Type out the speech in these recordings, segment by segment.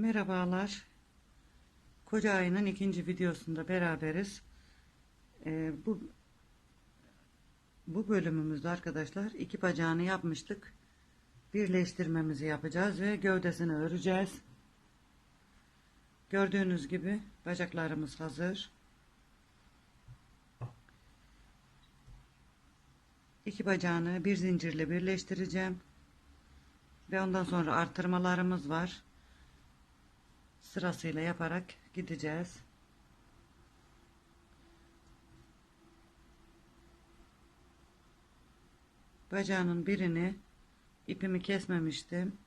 Merhabalar. Koca ayının ikinci videosunda beraberiz. Ee, bu bu bölümümüzde arkadaşlar iki bacağını yapmıştık. Birleştirmemizi yapacağız ve gövdesini öreceğiz. Gördüğünüz gibi bacaklarımız hazır. İki bacağını bir zincirle birleştireceğim. Ve ondan sonra artırmalarımız var. Sırasıyla yaparak gideceğiz. Bacağının birini ipimi kesmemiştim.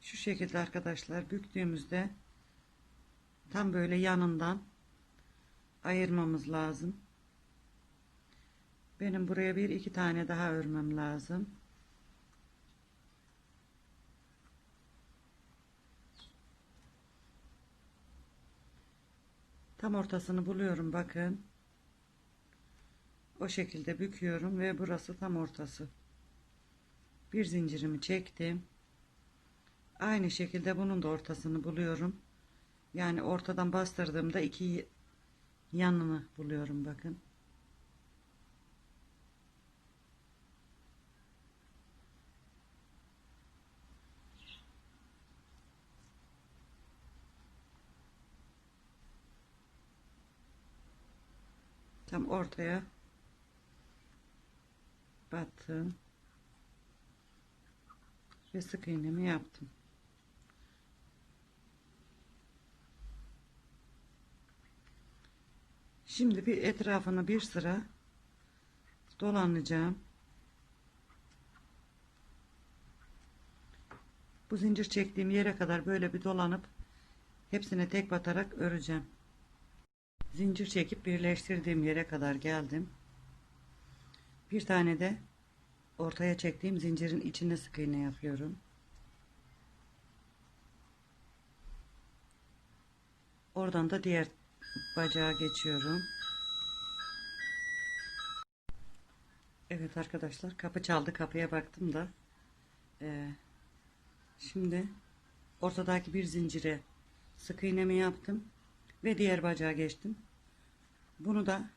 Şu şekilde arkadaşlar büktüğümüzde tam böyle yanından ayırmamız lazım. Benim buraya bir iki tane daha örmem lazım. Tam ortasını buluyorum bakın. O şekilde büküyorum ve burası tam ortası. Bir zincirimi çektim. Aynı şekilde bunun da ortasını buluyorum. Yani ortadan bastırdığımda iki yanını buluyorum bakın. Tam ortaya battım. Ve sık iğnemi yaptım. Şimdi bir etrafını bir sıra dolanacağım. Bu zincir çektiğim yere kadar böyle bir dolanıp hepsine tek batarak öreceğim. Zincir çekip birleştirdiğim yere kadar geldim. Bir tane de ortaya çektiğim zincirin içine sık iğne yapıyorum. Oradan da diğer bacağa geçiyorum. Evet arkadaşlar kapı çaldı kapıya baktım da e, şimdi ortadaki bir zincire sık iğnemi yaptım ve diğer bacağa geçtim. Bunu da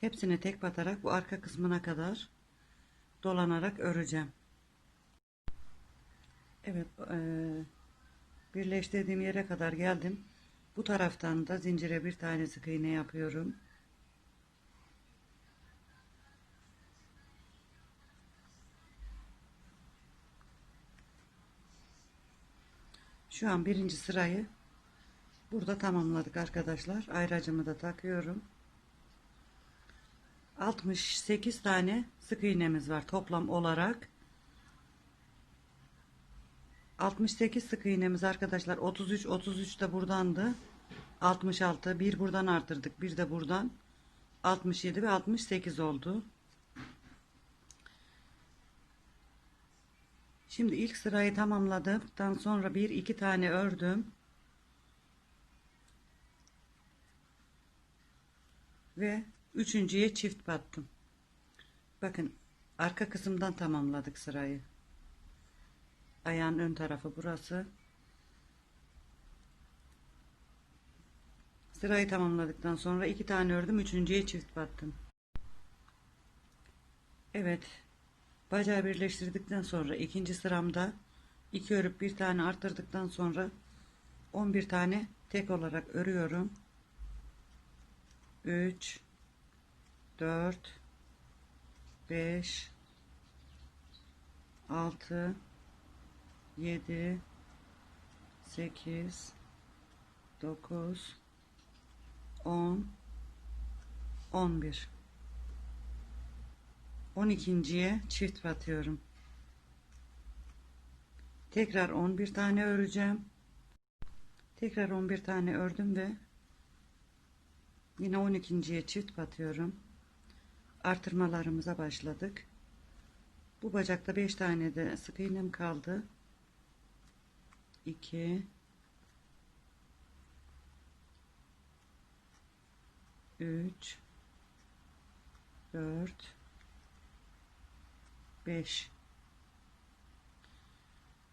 hepsine tek batarak bu arka kısmına kadar dolanarak öreceğim. Evet e, birleştirdiğim yere kadar geldim. Bu taraftan da zincire bir tane sık iğne yapıyorum. Şu an birinci sırayı burada tamamladık arkadaşlar. Ayracımı da takıyorum. 68 tane sık iğnemiz var toplam olarak. 68 sık iğnemiz arkadaşlar 33 33 de buradandı 66 bir buradan artırdık bir de buradan 67 ve 68 oldu şimdi ilk sırayı tamamladıktan sonra bir iki tane ördüm ve üçüncüye çift battım bakın arka kısımdan tamamladık sırayı ayağın ön tarafı burası. Sırayı tamamladıktan sonra iki tane ördüm. Üçüncüye çift battım. Evet. Bacağı birleştirdikten sonra ikinci sıramda iki örüp bir tane arttırdıktan sonra 11 tane tek olarak örüyorum. 3 4 5 6 7 8 9 10 11 12.ye çift batıyorum. Tekrar 11 tane öreceğim. Tekrar 11 tane ördüm ve yine 12.ye çift batıyorum. Artırmalarımıza başladık. Bu bacakta 5 tane de sık iğnem kaldı. 2 3 4 5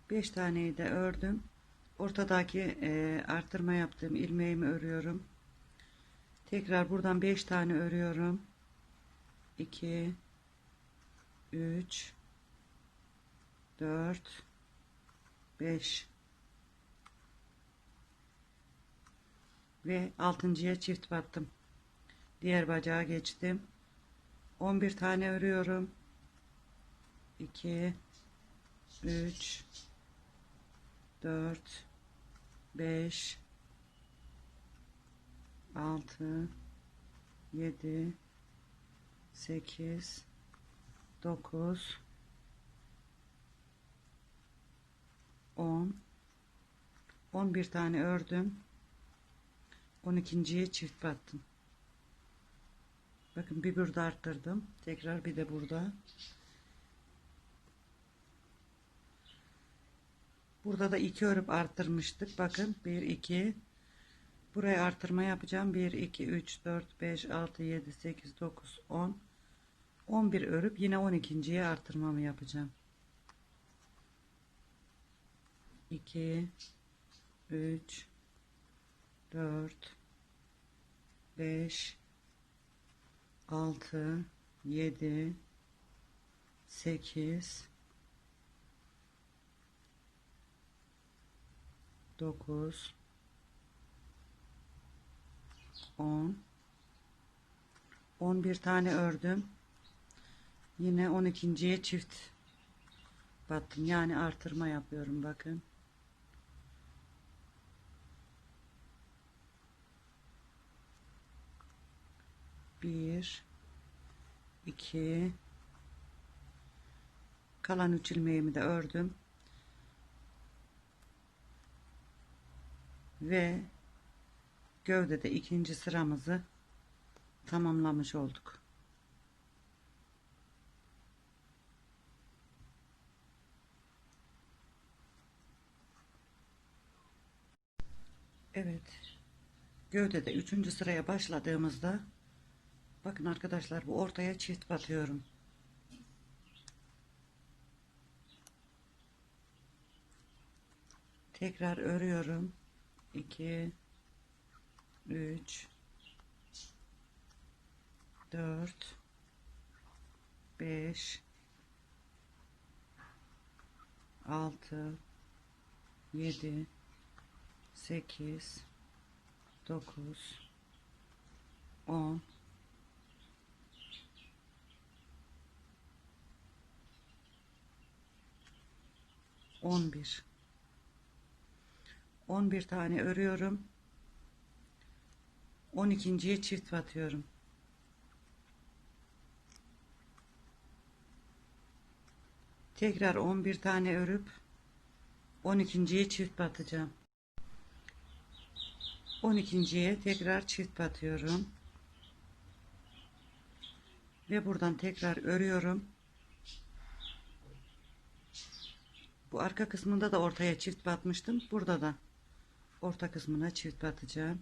5 taneyi de ördüm. Ortadaki e, artırma yaptığım ilmeğimi örüyorum. Tekrar buradan 5 tane örüyorum. 2 3 4 5 ve altıncıya çift battım. Diğer bacağa geçtim. 11 tane örüyorum. 2 3 4 5 6 7 8 9 10 11 tane ördüm. 12.ye çift battım. Bakın bir burada arttırdım. Tekrar bir de burada. Burada da iki örüp arttırmıştık. Bakın 1 2 buraya artırma yapacağım. 1 2 3 4 5 6 7 8 9 10 11 örüp yine 12.ye artırmamı yapacağım. 2 3 4 5 6 7 8 9 10 11 tane ördüm. Yine 12.ye çift battım. Yani artırma yapıyorum bakın. Bir iki. Kalan üç ilmeğimi de ördüm. Ve gövdede ikinci sıramızı tamamlamış olduk. Evet. Gövdede üçüncü sıraya başladığımızda bakın arkadaşlar bu ortaya çift batıyorum. Tekrar örüyorum. 2 3 4 5 6 7 8 9 10 11 11 tane örüyorum 12.ye çift batıyorum tekrar 11 tane örüp 12.ye çift batacağım. 12.ye tekrar çift batıyorum. Ve buradan tekrar örüyorum. Bu arka kısmında da ortaya çift batmıştım. Burada da orta kısmına çift batacağım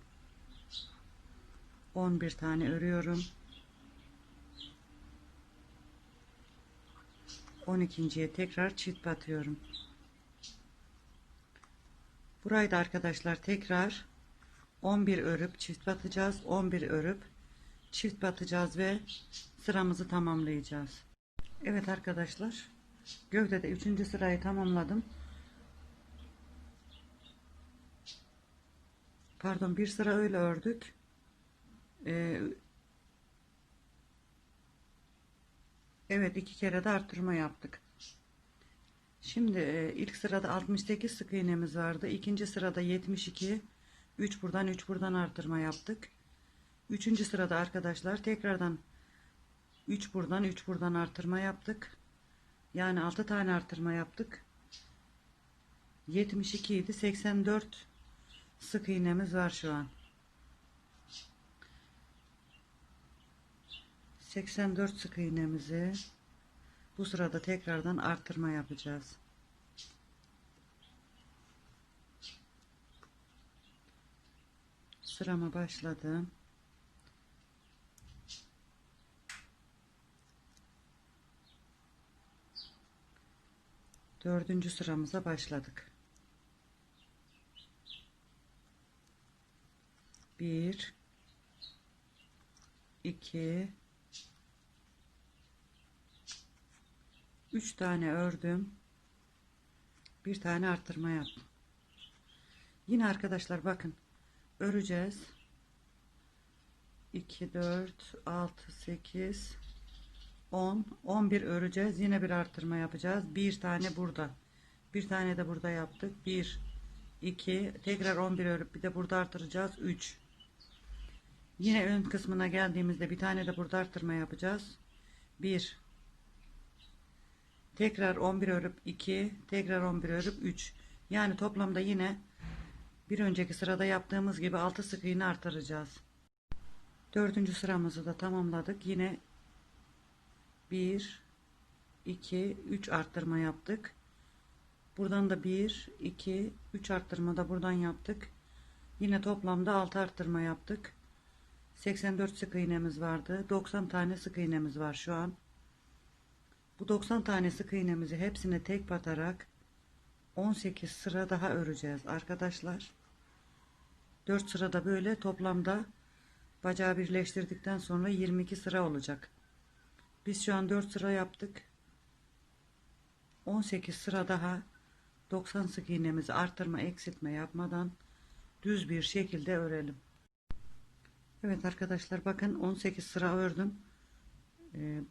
11 tane örüyorum. 12.ye tekrar çift batıyorum. Burayı da arkadaşlar tekrar 11 örüp çift batacağız. 11 örüp çift batacağız ve sıramızı tamamlayacağız. Evet arkadaşlar gövdede 3. sırayı tamamladım. Pardon bir sıra öyle ördük ee, evet iki kere de arttırma yaptık şimdi e, ilk sırada 68 sık iğnemiz vardı ikinci sırada 72 3 buradan 3 buradan artırma yaptık. Üçüncü sırada arkadaşlar tekrardan 3 buradan 3 buradan artırma yaptık. Yani 6 tane artırma yaptık. 72 idi. 84 sık iğnemiz var şu an. 84 sık iğnemizi bu sırada tekrardan artırma yapacağız. Sırama başladım. Dördüncü sıramıza başladık. Bir, iki, üç tane ördüm. Bir tane arttırma yaptım. Yine arkadaşlar bakın öreceğiz. 2 4 6 8 10 11 öreceğiz. Yine bir artırma yapacağız. Bir tane burada. Bir tane de burada yaptık. 1 2 tekrar 11 örüp bir de burada artıracağız. 3 Yine ön kısmına geldiğimizde bir tane de burada artırma yapacağız. 1 Tekrar 11 örüp 2 tekrar 11 örüp 3 yani toplamda yine bir önceki sırada yaptığımız gibi 6 sık iğne artıracağız. Dördüncü sıramızı da tamamladık. Yine 1 2 3 arttırma yaptık. Buradan da 1 2 3 arttırma da buradan yaptık. Yine toplamda 6 arttırma yaptık. 84 sık iğnemiz vardı. 90 tane sık iğnemiz var şu an. Bu 90 tane sık iğnemizi hepsine tek batarak 18 sıra daha öreceğiz arkadaşlar. 4 sırada böyle toplamda bacağı birleştirdikten sonra 22 sıra olacak. Biz şu an 4 sıra yaptık. 18 sıra daha 90 sık iğnemizi arttırma eksiltme yapmadan düz bir şekilde örelim. Evet arkadaşlar bakın 18 sıra ördüm. Ee,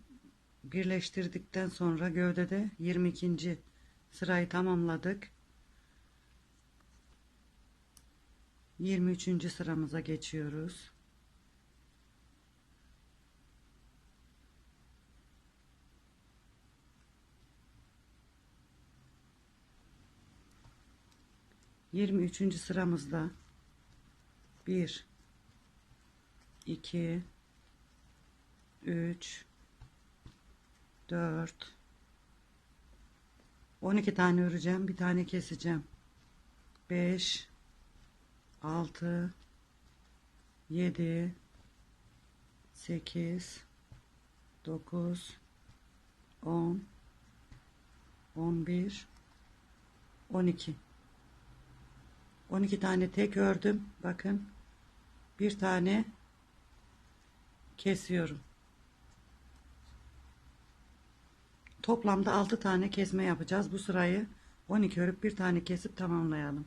birleştirdikten sonra gövdede 22. sırayı tamamladık. 23. sıramıza geçiyoruz. Yirmi üçüncü sıramızda bir, iki, üç, dört, on iki tane öreceğim, bir tane keseceğim. Beş, 6 7 8 9 10 11 12 12 tane tek ördüm. Bakın bir tane kesiyorum toplamda 6 tane kesme yapacağız bu sırayı 12 örüp bir tane kesip tamamlayalım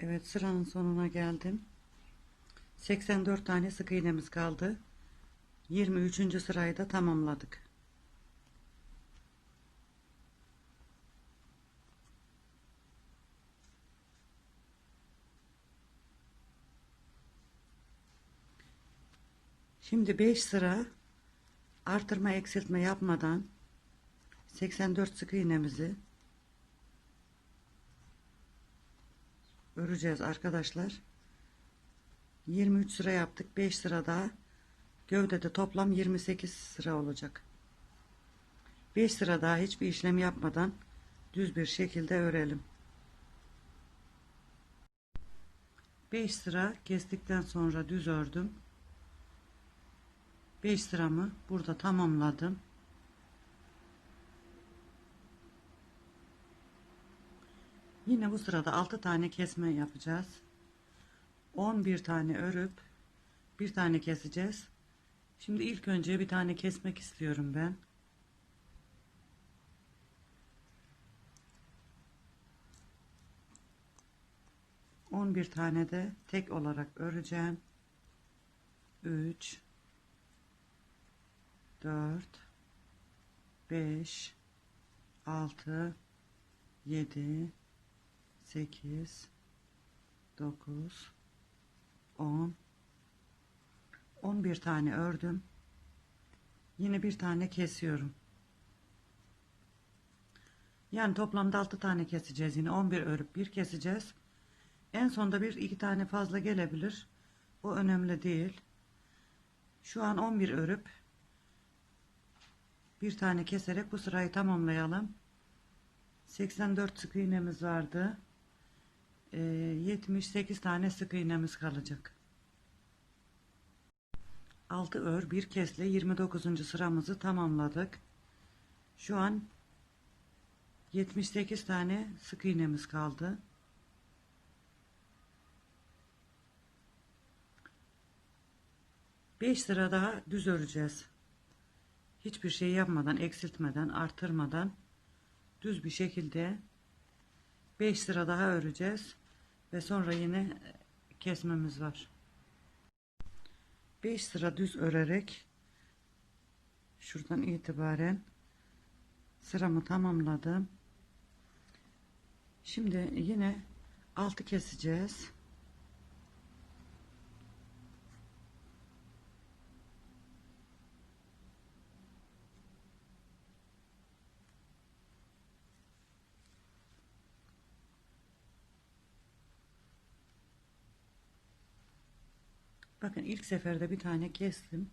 Evet sıranın sonuna geldim. 84 tane sık iğnemiz kaldı. 23. sırayı da tamamladık. Şimdi 5 sıra artırma eksiltme yapmadan 84 sık iğnemizi öreceğiz arkadaşlar. 23 sıra yaptık. 5 sıra daha gövdede toplam 28 sıra olacak. 5 sıra daha hiçbir işlem yapmadan düz bir şekilde örelim. 5 sıra kestikten sonra düz ördüm. 5 sıramı burada tamamladım. Yine bu sırada 6 tane kesme yapacağız. 11 tane örüp bir tane keseceğiz. Şimdi ilk önce bir tane kesmek istiyorum ben. On bir tane de tek olarak öreceğim. Üç, dört, beş, altı, yedi. 8 9 10 11 tane ördüm. Yine bir tane kesiyorum. Yani toplamda 6 tane keseceğiz yine 11 örüp bir keseceğiz. En sonda bir iki tane fazla gelebilir. O önemli değil. Şu an 11 örüp bir tane keserek bu sırayı tamamlayalım. 84 sık iğnemiz vardı. Ee, 78 tane sık iğnemiz kalacak. 6 ör bir kesle 29. sıramızı tamamladık. Şu an 78 tane sık iğnemiz kaldı. Beş sıra daha düz öreceğiz. Hiçbir şey yapmadan, eksiltmeden, artırmadan düz bir şekilde 5 sıra daha öreceğiz ve sonra yine kesmemiz var. 5 sıra düz örerek şuradan itibaren sıramı tamamladım. Şimdi yine altı keseceğiz. Bakın ilk seferde bir tane kestim.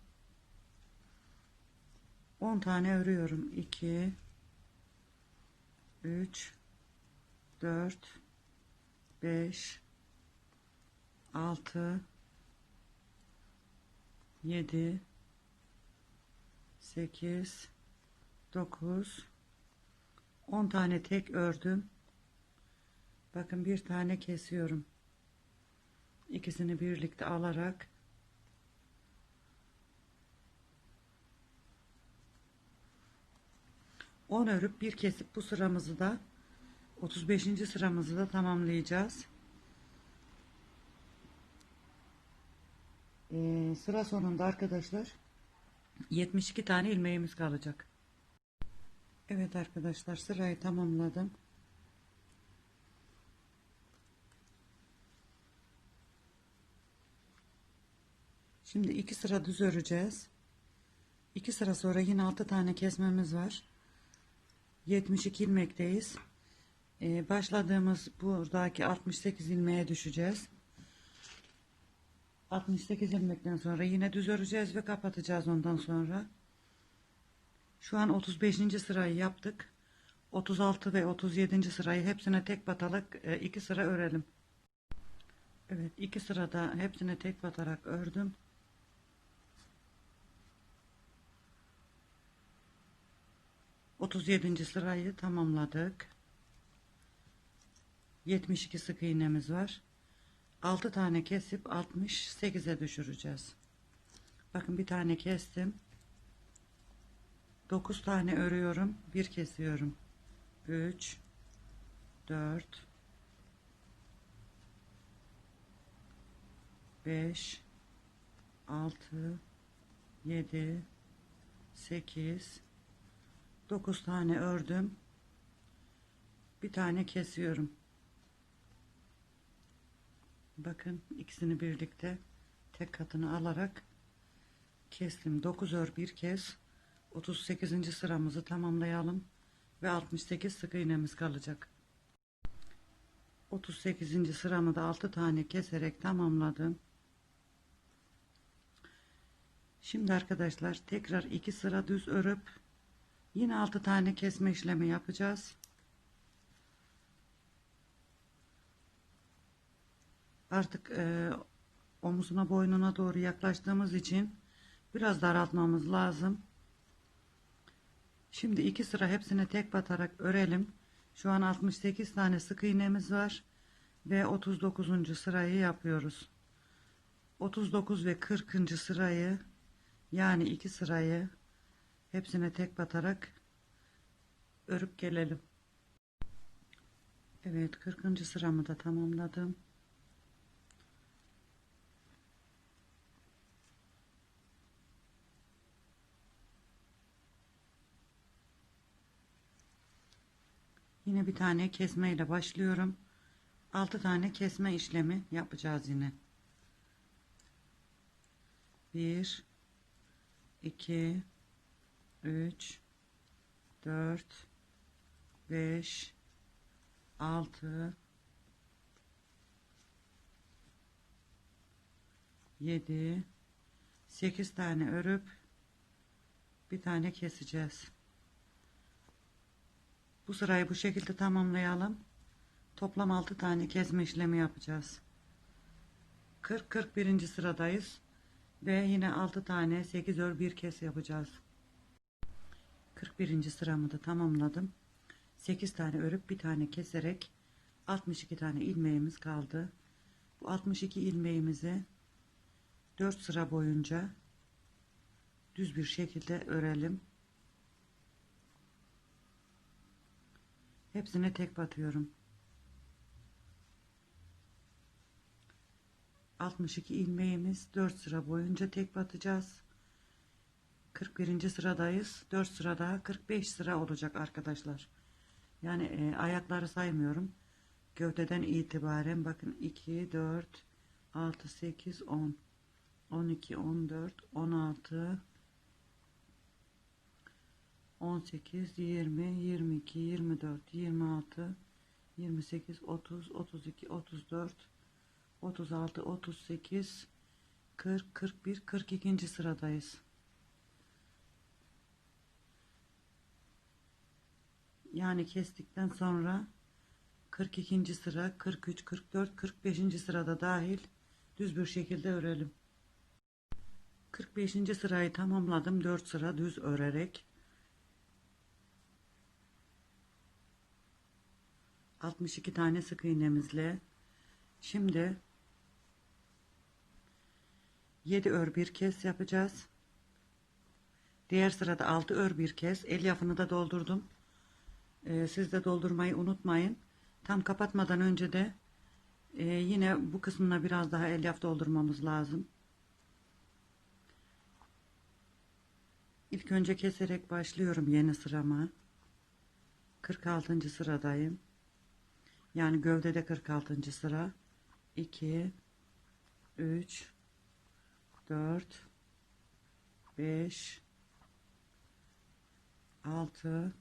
10 tane örüyorum. 2 3 4 5 6 7 8 9 10 tane tek ördüm. Bakın bir tane kesiyorum. İkisini birlikte alarak 10 örüp bir kesip bu sıramızı da 35. sıramızı da tamamlayacağız. Ee, sıra sonunda arkadaşlar 72 tane ilmeğimiz kalacak. Evet arkadaşlar sırayı tamamladım. Şimdi iki sıra düz öreceğiz. İki sıra sonra yine 6 tane kesmemiz var. 72 ilmekteyiz. Ee, başladığımız buradaki 68 ilmeğe düşeceğiz. 68 ilmekten sonra yine düz öreceğiz ve kapatacağız ondan sonra. Şu an 35. sırayı yaptık. 36 ve 37. sırayı hepsine tek batarak e, iki sıra örelim. Evet iki sırada hepsine tek batarak ördüm. 37. sırayı tamamladık. 72 sık iğnemiz var. 6 tane kesip 68'e düşüreceğiz. Bakın bir tane kestim. 9 tane örüyorum. Bir kesiyorum. 3 4 5 6 7 8 9 tane ördüm. Bir tane kesiyorum. Bakın ikisini birlikte tek katını alarak kestim. 9 ör bir kez 38. sıramızı tamamlayalım ve 68 sık iğnemiz kalacak. 38. sıramı da 6 tane keserek tamamladım. Şimdi arkadaşlar tekrar 2 sıra düz örüp Yine 6 tane kesme işlemi yapacağız. Artık e, omuzuna boynuna doğru yaklaştığımız için biraz daraltmamız lazım. Şimdi iki sıra hepsine tek batarak örelim. Şu an 68 tane sık iğnemiz var ve 39. sırayı yapıyoruz. 39 ve 40. sırayı yani iki sırayı hepsine tek batarak örüp gelelim. Evet 40. sıramı da tamamladım. Yine bir tane kesme ile başlıyorum. 6 tane kesme işlemi yapacağız yine. 1 2 3 4 5 6 7 8 tane örüp bir tane keseceğiz. Bu sırayı bu şekilde tamamlayalım. Toplam 6 tane kesme işlemi yapacağız. 40 41. sıradayız ve yine 6 tane 8 ör bir kes yapacağız. 41. sıramı da tamamladım. 8 tane örüp bir tane keserek 62 tane ilmeğimiz kaldı. Bu 62 ilmeğimizi 4 sıra boyunca düz bir şekilde örelim. Hepsine tek batıyorum. 62 ilmeğimiz 4 sıra boyunca tek batacağız. 41. sıradayız. 4 sıra daha 45 sıra olacak arkadaşlar. Yani e, ayakları saymıyorum. Gövdeden itibaren bakın 2 4 6 8 10 12 14 16 18 20 22 24 26 28 30 32 34 36 38 40 41 42. sıradayız. Yani kestikten sonra 42. sıra 43 44 45. sırada dahil düz bir şekilde örelim. 45. sırayı tamamladım 4 sıra düz örerek 62 tane sık iğnemizle şimdi 7 ör bir kez yapacağız diğer sırada 6 ör bir kez elyafını da doldurdum ee, siz de doldurmayı unutmayın tam kapatmadan önce de e, yine bu kısmına biraz daha elyaf doldurmamız lazım İlk önce keserek başlıyorum yeni sırama 46. sıradayım yani gövdede 46. sıra 2 3 4 5 6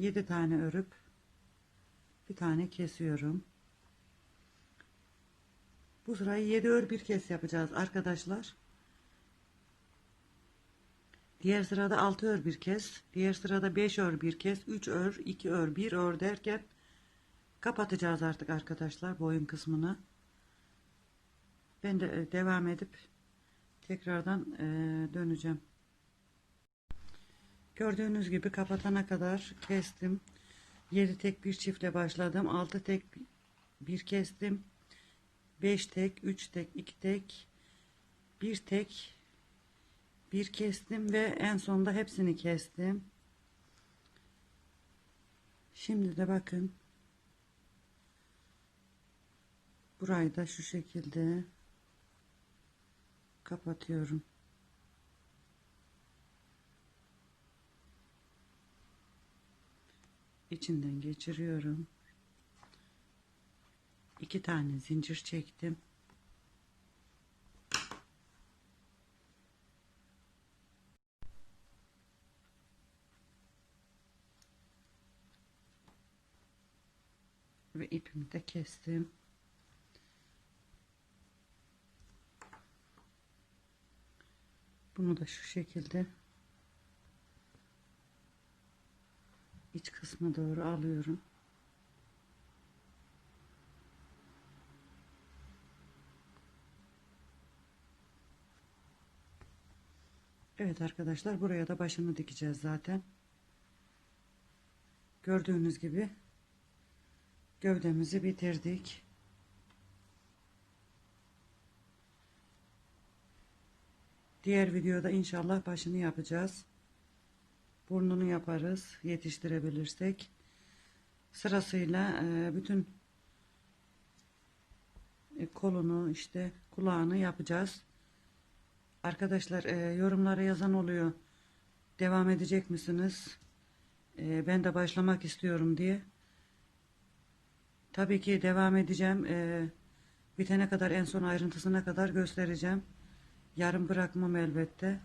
7 tane örüp bir tane kesiyorum. Bu sırayı 7 ör bir kes yapacağız arkadaşlar. Diğer sırada 6 ör bir kez, diğer sırada 5 ör bir kez, 3 ör, 2 ör, 1 ör derken kapatacağız artık arkadaşlar boyun kısmını. Ben de e, devam edip tekrardan e, döneceğim. Gördüğünüz gibi kapatana kadar kestim. 7 tek bir çiftle başladım. 6 tek bir kestim. 5 tek, 3 tek, 2 tek, 1 tek, bir kestim ve en sonunda hepsini kestim. Şimdi de bakın. Burayı da şu şekilde kapatıyorum. İçinden geçiriyorum. İki tane zincir çektim. Ve ipimi de kestim. Bunu da şu şekilde iç kısmına doğru alıyorum. Evet arkadaşlar buraya da başını dikeceğiz zaten. Gördüğünüz gibi gövdemizi bitirdik. Diğer videoda inşallah başını yapacağız. Burnunu yaparız yetiştirebilirsek. Sırasıyla e, bütün e, kolunu işte kulağını yapacağız. Arkadaşlar e, yorumlara yazan oluyor. Devam edecek misiniz? Ben de başlamak istiyorum diye. Tabii ki devam edeceğim. Bitene kadar en son ayrıntısına kadar göstereceğim. Yarım bırakmam elbette.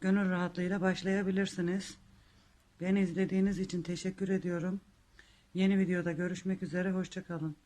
Gönül rahatlığıyla başlayabilirsiniz. Beni izlediğiniz için teşekkür ediyorum. Yeni videoda görüşmek üzere. Hoşçakalın.